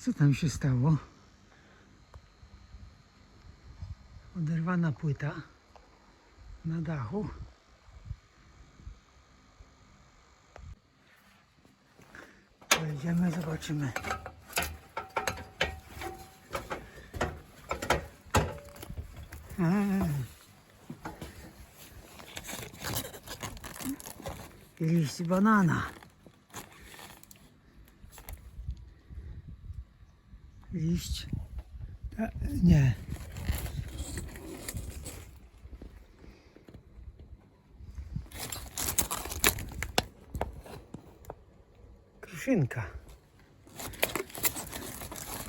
Co tam się stało? Oderwana płyta na dachu. Pojedziemy, zobaczymy. A. Liść banana. Liść. A, nie. Kruszynka.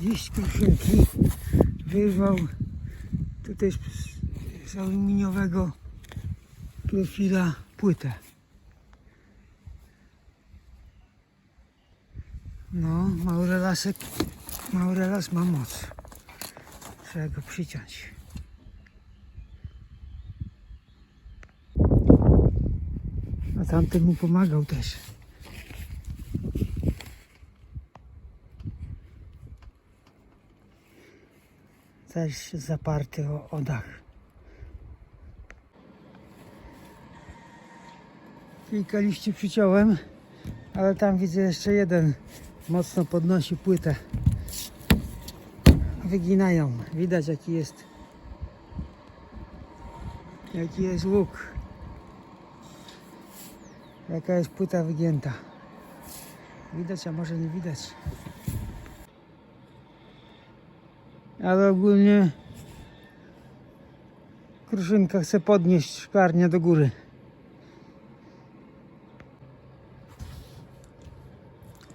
Liść kruszynki wyrwał tutaj z, aluminiowego profila płytę. No, maurelasek, maurelas ma moc. Trzeba go przyciąć. A tamten mu pomagał też. Też zaparty o, o dach. Kilka liści przyciąłem, ale tam widzę jeszcze jeden mocno podnosi płytę. Wyginają. Widać jaki jest jaki jest łuk. Jaka jest płyta wygięta. Widać, a może nie widać. Ale ogólnie kruszynka chce podnieść szklarnię do góry.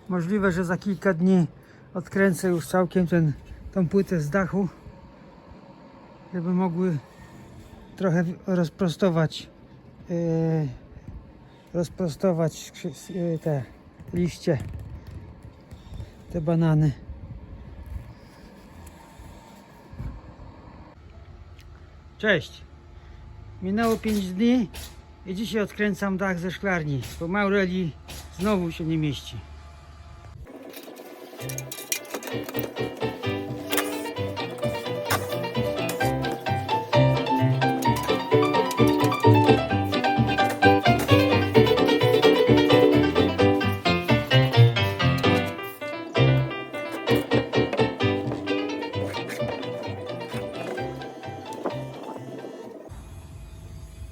Możliwe, że za kilka dni odkręcę już całkiem ten, tą płytę z dachu, żeby mogły trochę rozprostować yy, rozprostować yy, te liście, te banany. Cześć! Minęło 5 dni i dzisiaj odkręcam dach ze szklarni, bo Maureli znowu się nie mieści.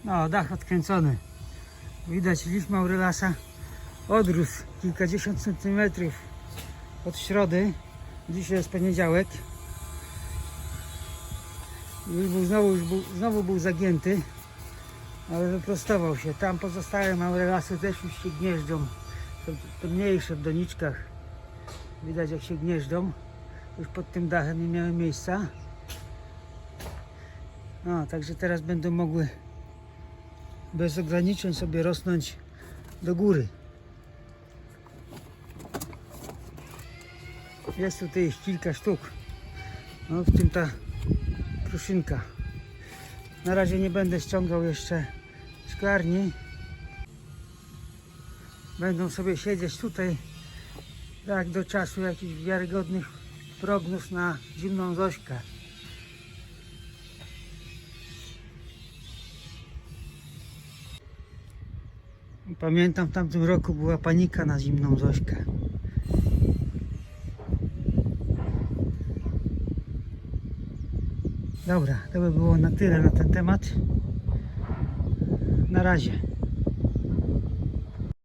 No, dach odkręcony. Widać liść Maurelasa odrósł kilkadziesiąt centymetrów od środy. Dzisiaj jest poniedziałek. Już był, znowu, już był, znowu był zagięty, ale wyprostował się. Tam pozostałe Maurelasy też już się gnieżdżą. Są te mniejsze w doniczkach. Widać jak się gnieżdżą. Już pod tym dachem nie miały miejsca. No, także teraz będą mogły bez ograniczeń sobie rosnąć do góry. Jest tutaj ich kilka sztuk. No, w tym ta kruszynka. Na razie nie będę ściągał jeszcze szklarni. Będą sobie siedzieć tutaj jak do czasu jakichś wiarygodnych prognoz na zimną Zośkę. Pamiętam w tamtym roku była panika na zimną Zośkę. Dobra, to by było na tyle na ten temat. Na razie.